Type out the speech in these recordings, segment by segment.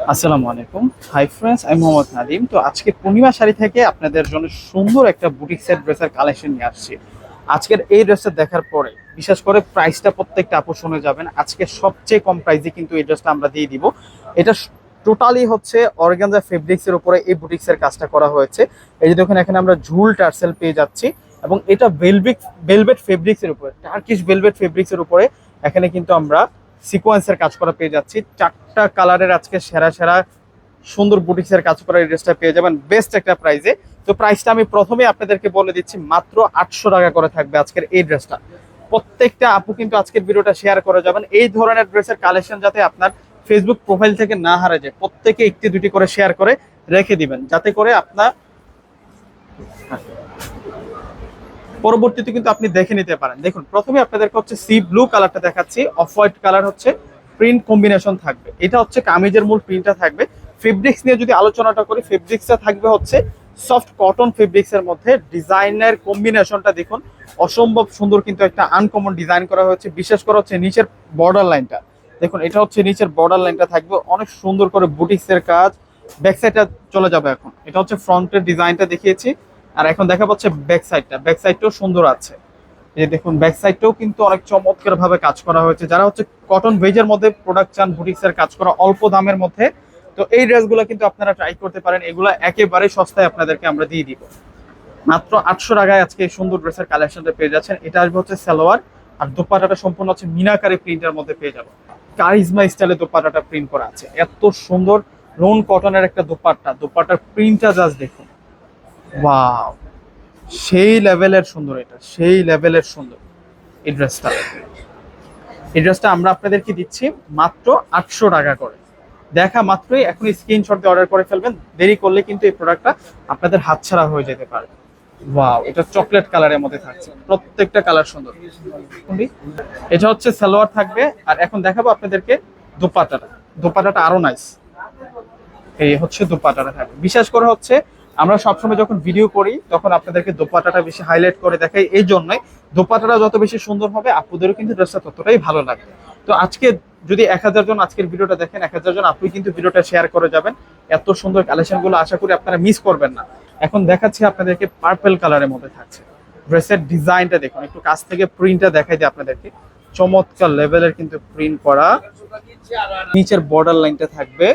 আসসালামু আলাইকুম। Hi friends আমি মোহাম্মদ নাদিম তো আজকে পূর্ণিমা শাড়ি থেকে আপনাদের জন্য সুন্দর একটা বুটিক সেট ড্রেসের কালেকশন নিয়ে আসছি। আজকের এই ড্রেসটা দেখার পরে, বিশেষ করে প্রাইসটা প্রত্যেকটা শুনে যাবেন। আজকে সবচেয়ে কম প্রাইসে কিন্তু এই ড্রেসটা আমরা দিয়ে দিব। এটা টোটালি হচ্ছে অর্গানজা ফেব্রিক্স এর উপরে এই বুটিক্সের কাজটা করা হয়েছে। এই যে দেখুন, এখানে আমরা ঝুল টার্সেল পেয়ে যাচ্ছি এবং এটা ভেলভিক ভেলভেট ফেব্রিক্স এর উপরে টার্কিশ ভেলভেট ফেব্রিক্স এর উপরে এখানে কিন্তু আমরা সিকোয়েন্সের কাজ করা পেয়ে যাচ্ছি। চারটা কালারের আজকে সেরা সেরা সুন্দর বুটিক্সের কাজ করা এই ড্রেসটা পেয়ে যাবেন। বেস্ট একটা প্রাইজে তো প্রাইসটা আমি প্রথমে আপনাদেরকে বলে দিচ্ছি, মাত্র আটশো টাকা করে থাকবে আজকের এই ড্রেসটা প্রত্যেকটা আপু কিন্তু আজকের ভিডিওটা শেয়ার করে যাবেন। এই ধরনের ড্রেসের কালেকশন যাতে আপনার ফেসবুক প্রোফাইল থেকে না হারা যায়, প্রত্যেকে একটি দুটি করে শেয়ার করে রেখে দিবেন। যাতে করে আপনার পরবর্তীতে কিন্তু আপনি দেখে নিতে পারেন। দেখুন প্রথমে আপনাদেরকে হচ্ছে সি ব্লু কালারটা দেখাচ্ছি। অফ হোয়াইট কালার হচ্ছে প্রিন্ট কম্বিনেশন থাকবে। এটা হচ্ছে কামিজের মূল প্রিন্টটা থাকবে। ফেব্রিক্স নিয়ে যদি আলোচনাটা করি ফেব্রিক্সটা থাকবে হচ্ছে সফট কটন ফেব্রিক্স এর মধ্যে। ডিজাইনের কম্বিনেশনটা দেখুন, অসম্ভব সুন্দর কিন্তু একটা আনকমন ডিজাইন করা হয়েছে। বিশেষ করে হচ্ছে নিচের বর্ডার লাইনটা দেখুন, এটা হচ্ছে নিচের বর্ডার লাইনটা থাকবে। অনেক সুন্দর করে বুটিক্সের কাজ। ব্যাক সাইডটা চলে যাবে এখন। এটা হচ্ছে ফ্রন্টের ডিজাইনটা দেখিয়েছি। আর এখন দেখা পাচ্ছে ব্যাক সাইডটা ব্যাক সাইডটাও সুন্দর আছে। এই দেখুন ব্যাক সাইডটাও কিন্তু অনেক চমৎকার ভাবে কাজ করা হয়েছে। যারা হচ্ছে কটন ভেজের মধ্যে প্রোডাক্ট চান বুটিক্সের কাজ করা অল্প দামের মধ্যে, তো এই ড্রেসগুলো কিন্তু আপনারা ট্রাই করতে পারেন। এগুলো একেবারে সস্তায় আপনাদেরকে আমরা দিয়ে দিব। মাত্র আটশো টাকায় আজকে এই সুন্দর ড্রেসের কালেকশনটা পেয়ে যাচ্ছেন। এটা আসবে হচ্ছে সালোয়ার, আর দোপাটাটা সম্পূর্ণ হচ্ছে মিনাকারি প্রিন্টের মধ্যে পেয়ে যাব। কারিজমা স্টাইলে দোপাটাটা প্রিন্ট করা আছে। এত সুন্দর রোন কটনের একটা দোপাট্টা। দোপাটার প্রিন্টটা জাস্ট দেখুন। ওয়াও সেই লেভেলের সুন্দর এটা, সেই লেভেলের সুন্দর এই ড্রেসটা এই ড্রেসটা আমরা আপনাদেরকে দিচ্ছি মাত্র আটশো টাকা করে। দেখা মাত্রই এখন স্ক্রিনশট দিয়ে অর্ডার করে ফেলবেন। দেরি করলে কিন্তু এই প্রোডাক্টটা আপনাদের হাতছাড়া হয়ে যেতে পারে। ওয়াও এটা চকলেট কালারের মধ্যে থাকছে। প্রত্যেকটা কালার সুন্দর। এটা হচ্ছে সালোয়ার থাকবে। আর এখন দেখাবো আপনাদেরকে দোপাটাটা। দোপাটাটা আরও নাইস এই হচ্ছে দোপাটাটা থাকবে। বিশেষ করে হচ্ছে আমরা সবসময় যখন ভিডিও করি, তখন আপনাদেরকে দোপাটাটা বেশি হাইলাইট করে দেখাই। এই জন্যই দোপাটাটা যত বেশি সুন্দর হবে, আপুদেরও কিন্তু ড্রেসটা ততটাই ভালো লাগবে। তো আজকে যদি এক হাজার জন আজকের ভিডিওটা দেখেন, এক হাজার জন আপনি কিন্তু ভিডিওটা শেয়ার করে যাবেন। এত সুন্দর কালেকশনগুলো আশা করি আপনারা মিস করবেন না। এখন দেখাচ্ছি আপনাদেরকে পার্পেল কালারের মধ্যে থাকছে। ড্রেসের ডিজাইনটা দেখুন, একটু কাছ থেকে প্রিন্টটা দেখাই দিই আপনাদেরকে। চমৎকার লেভেলের কিন্তু প্রিন্ট করা। নিচের বর্ডার লাইনটা থাকবে।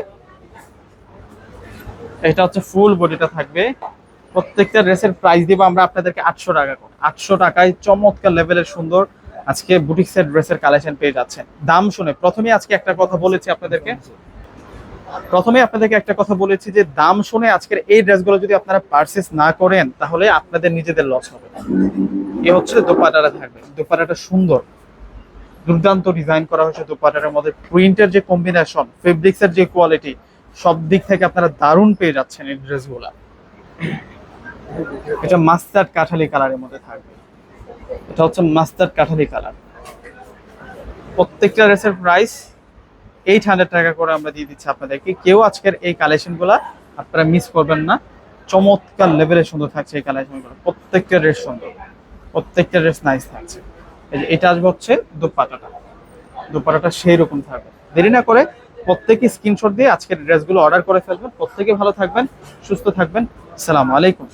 এটা হচ্ছে ফুল বডিটা থাকবে। প্রত্যেকটা ড্রেসের প্রাইস দিব আমরা আপনাদেরকে আটশো টাকা করে। আটশো টাকায় চমৎকার লেভেলের সুন্দর আজকে বুটিক সেট ড্রেসের কালেকশন পেয়ে যাচ্ছেন। দাম শুনে প্রথমে আজকে একটা কথা বলেছি আপনাদেরকে। প্রথমে আপনাদেরকে একটা কথা বলেছি যে, দাম শুনে আজকের এই ড্রেসগুলো যদি আপনারা পারচেস না করেন, তাহলে আপনাদের নিজেদের লস হবে। এ হচ্ছে দোপাটাটা থাকবে। দোপাটাটা সুন্দর। দুর্দান্ত ডিজাইন করা হয়েছে দোপাটার মধ্যে। প্রিন্টের যে কম্বিনেশন ফেব্রিক্সের যে কোয়ালিটি সব দিক থেকে আপনারা দারুণ পেয়ে যাচ্ছেন এই ড্রেসগুলা। এটা মাস্টার্ড কাঠালি কালারের মধ্যে থাকবে। এটা হচ্ছে মাস্টার্ড কাঠালি কালার। প্রত্যেকটা ড্রেসের প্রাইস এইট হান্ড্রেড টাকা করে আমরা দিয়ে দিচ্ছি আপনাদেরকে। কেউ আজকের এই কালেকশনগুলা আপনারা মিস করবেন না। চমৎকার লেভেলের সুন্দর থাকছে এই কালেকশনগুলো প্রত্যেকটা ড্রেস সুন্দর। প্রত্যেকটা ড্রেস নাইস থাকছে। এটা আসবে হচ্ছে দুপাটাটা। দোপাটাটা সেই রকম থাকবে। দেরি না করে প্রত্যেকে স্ক্রিনশট দিয়ে আজকের ড্রেসগুলো অর্ডার করে ফেলবেন। প্রত্যেকে ভালো থাকবেন, সুস্থ থাকবেন। সালাম আলাইকুম।